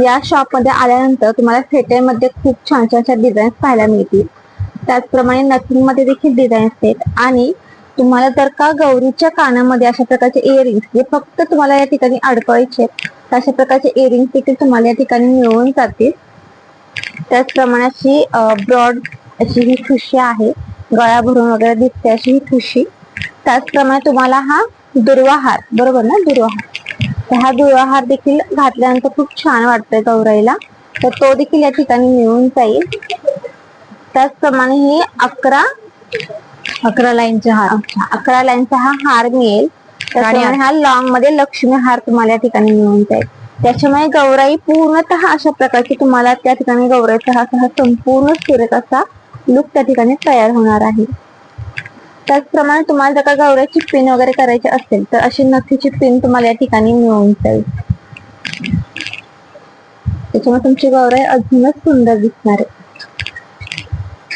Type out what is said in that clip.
या शॉपमध्ये आल्यानंतर तुम्हाला फेटेमध्ये खूप छान छान छान डिझाईन्स पाहायला मिळतील. त्याचप्रमाणे नथिंगमध्ये देखील डिझाईन्स आहेत. आणि तुम्हाला जर का गौरीच्या कानामध्ये अशा प्रकारचे इयरिंग्स जे फक्त तुम्हाला या ठिकाणी अडकवायचे आहेत, तर अशा प्रकारचे इयरिंग्स देखील तुम्हाला या ठिकाणी मिळून जातील. त्याचप्रमाणे अशी ब्रॉड अशी ही ठुशी आहे. गळा भरून वगैरे दिसते अशी ही ठुशी त्याचप्रमाणे तुम्हाला हा दुर्वाहार बरोबर ना? दुर्वाहार. हा दुर्वाहार देखील घातल्यानंतर खूप छान वाटतोय गौराईला. तर तो देखील या ठिकाणी मिळून जाईल. त्याचप्रमाणे हे अकरा अकरा लाईनचे हार अकरा लाईनचा हा हार मिळेल. त्याच्यामुळे हा लॉंगमध्ये लक्ष्मी हार तुम्हाला या ठिकाणी मिळून जाईल. त्याच्यामुळे गौराई पूर्णतः अशा प्रकारची तुम्हाला त्या ठिकाणी गौराईचा हा हा संपूर्ण सुरेख असा लुक त्या ठिकाणी तयार होणार आहे. त्याचप्रमाणे तुम्हाला जर का गवऱ्याची पिन वगैरे करायची असेल तर अशी नथीची पिन तुम्हाला या ठिकाणी मिळून जाईल. त्याच्यामुळे तुमची गौराई अजूनच सुंदर दिसणार आहे.